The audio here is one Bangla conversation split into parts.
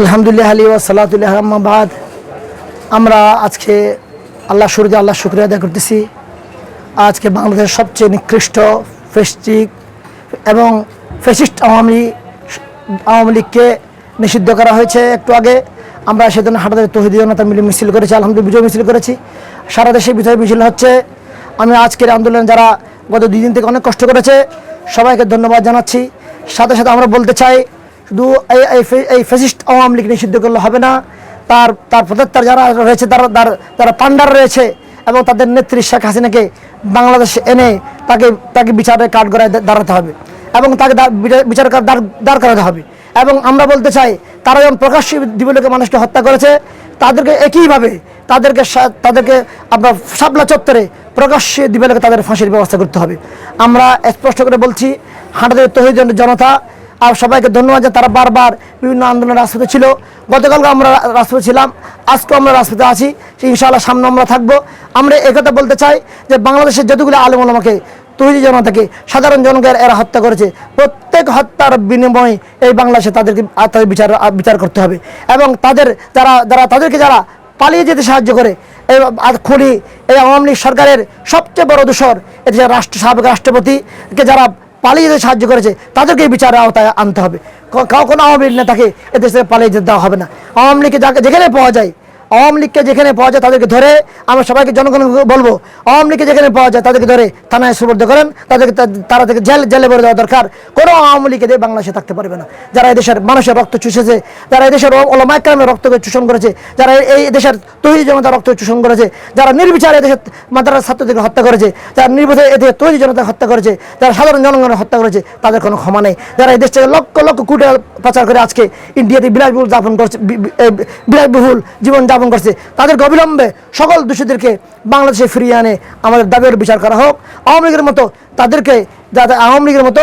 আলহামদুলিল্লাহ আলী ও ওসালাতুল্লাহ আহমাবাদ আমরা আজকে আল্লাহ শুরুতে আল্লাহ শুক্রিয়া আদায় করতেছি। আজকে বাংলাদেশের সবচেয়ে নিকৃষ্ট, ফেস্টিক এবং ফেসিস্ট আওয়ামী আওয়ামী লীগকে নিষিদ্ধ করা হয়েছে একটু আগে। আমরা সেদিন হাটাদের তহিদি জনতা মিলে মিছিল করেছি, আলহামদুলিল্লাহ বিজয় মিছিল করেছি। সারা দেশে বিজয় মিছিল হচ্ছে। আমি আজকের আন্দোলন যারা গত দুই দিন থেকে অনেক কষ্ট করেছে, সবাইকে ধন্যবাদ জানাচ্ছি। সাথে সাথে আমরা বলতে চাই শুধু এই ফেসিস্ট আওয়ামী লীগ নিষিদ্ধ করলে হবে না। তার তার প্রত্যেকটার যারা রয়েছে, তারা তার পান্ডার রয়েছে এবং তাদের নেত্রী শেখ হাসিনাকে বাংলাদেশে এনে তাকে তাকে বিচারের কাঠ গড়ায় দাঁড়াতে হবে এবং তাকে বিচার- দাঁড় করাতে হবে। এবং আমরা বলতে চাই, তারা যেমন প্রকাশ্যে দিবলোকে মানুষকে হত্যা করেছে, তাদেরকে একইভাবে তাদেরকে তাদেরকে আমরা শাপলা চত্বরে প্রকাশ্যে দিবলোকে তাদের ফাঁসির ব্যবস্থা করতে হবে। আমরা স্পষ্ট করে বলছি, হাঁটাদের তহিদ জনতা আর সবাইকে ধন্যবাদ যে তারা বারবার বিভিন্ন আন্দোলনের রাজপথে ছিল। গতকালকে আমরা রাজপথে ছিলাম, আজকেও আমরা রাজপথে আছি। ইনশাআল্লাহ সামনে আমরা থাকব। আমরা একথা বলতে চাই যে বাংলাদেশের যতগুলো আলেম ওলামাকে তৈরি জনতাকে, সাধারণ জনকে এরা হত্যা করেছে, প্রত্যেক হত্যার বিনিময়ে এই বাংলাদেশে তাদেরকে তাদের বিচার বিচার করতে হবে। এবং তাদের যারা যারা, তাদেরকে যারা পালিয়ে যেতে সাহায্য করে, এই খুনি, এই আওয়ামী লীগ সরকারের সবচেয়ে বড় দোষর এদেশের রাষ্ট্র, সাবেক রাষ্ট্রপতিকে যারা পালিয়ে যেতে সাহায্য করেছে, তাদেরকে বিচারের আওতায় আনতে হবে। কোনো আওয়ামী লীগ নেতাকে এদেশে পালিয়ে যেতে দেওয়া হবে না। আওয়ামী লীগকে যেখানে পাওয়া যায় আওয়ামী লীগকে যেখানে পাওয়া যায় তাদেরকে ধরে আমরা সবাইকে জনগণকে বলব, আওয়ামী লীগকে যেখানে পাওয়া যায় তাদেরকে ধরে থানায় সুবর্দ করেন, তাদেরকে তারা থেকে জেল জেলে ভরে দেওয়া দরকার। কোনো আওয়ামী লীগ এদের বাংলাদেশে থাকতে পারবে না। যারা এদেশের মানুষের রক্ত চুষেছে, যারা এদেশের ওলামাইকামের রক্তকে চূষণ করেছে, যারা এই- দেশের তৈরি জনতা রক্ত চূষণ করেছে, যারা নির্বিচারে এদেশের মাদ্রাসা ছাত্রদেরকে হত্যা করেছে, যারা নির্বিচারে এদেশের তৈরি জনতা হত্যা করেছে, যারা সাধারণ জনগণের হত্যা করেছে, তাদের কোনো ক্ষমা নেই। যারা এই দেশ থেকে লক্ষ লক্ষ কোটি পাচার করে আজকে ইন্ডিয়াতে বিলাসবহুল যাপন করছে বিলাসবহুল জীবন যাপন করছে। তাদেরকে অবিলম্বে সকল দোষীদেরকে বাংলাদেশে ফিরিয়ে আনে। আমাদের দাবির বিচার করা হোক। আওয়ামী লীগের মতো তাদেরকে যাতে আওয়ামী লীগের মতো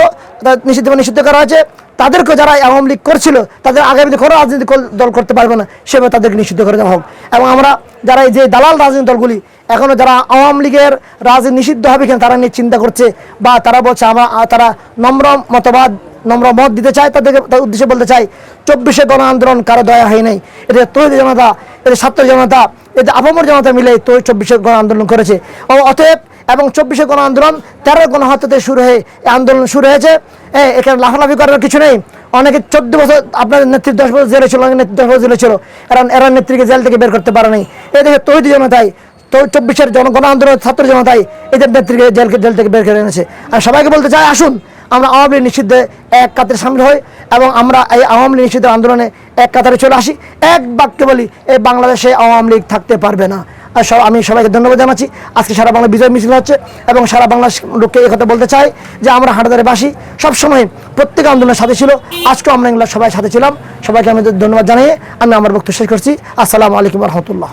নিষিদ্ধ নিষিদ্ধ করা হয়েছে তাদেরকে যারা আওয়ামী লীগ করছিল, তাদের আগামীতে কোনো রাজনৈতিক দল করতে পারবে না। সেভাবে তাদেরকে নিষিদ্ধ করে দেওয়া হোক। এবং আমরা যারা এই যে দালাল রাজনৈতিক দলগুলি এখনও যারা আওয়ামী লীগের রাজনীতি নিষিদ্ধ হবে কিনা তারা নিয়ে চিন্তা করছে বা তারা বলছে আমরা তারা নম্র মতবাদ নম্র মত দিতে চায় তাদেরকে তার উদ্দেশ্যে বলতে চাই চব্বিশে গণ আন্দোলন কারও দয়া হয় নাই। এটা তৈরি জনতা এটা ছাত্র জনতা এটা আপামর জনতা মিলে তো চব্বিশে গণ আন্দোলন করেছে। ও অতএব এবং চব্বিশে গণ আন্দোলন তেরো গণহত্যাতে শুরু হয়ে এই আন্দোলন শুরু হয়েছে। এ, এখানে লাফালাফি করার কিছু নেই। অনেকে চোদ্দ বছর আপনার নেত্রী দশ বছর জেলে ছিল অনেক নেত্রী দশ বছর জেলে ছিল। কারণ এরা নেত্রীকে জেল থেকে বের করতে পারেনি। নাই এদিকে তৈরি জনতাই তো চব্বিশের জন গণ আন্দোলন ছাত্র জনতাই এদের নেত্রীকে জেল জেল থেকে বের করে এনেছে। আর সবাইকে বলতে চাই আসুন আমরা আওয়ামী লীগ নিষিদ্ধে এক কাতারে সামিল হই এবং আমরা এই আওয়ামী লীগ নিষিদ্ধ আন্দোলনে এক কাতারে চলে আসি। এক বাক্যে বলি এই বাংলাদেশে আওয়ামী লীগ থাকতে পারবে না। সব আমি সবাইকে ধন্যবাদ জানাচ্ছি। আজকে সারা বাংলা বিজয় মিছিল হচ্ছে এবং সারা বাংলার লোককে কথা বলতে চাই যে আমরা হাটাদারে বাসি। সবসময় প্রত্যেক আন্দোলনের সাথে ছিল। আজকেও আমরা এগুলো সবাই সাথে ছিলাম। সবাইকে আমি ধন্যবাদ জানিয়ে আমি আমার বক্তব্য শেষ করছি। আসসালামু আলাইকুম রহমতুল্লাহ।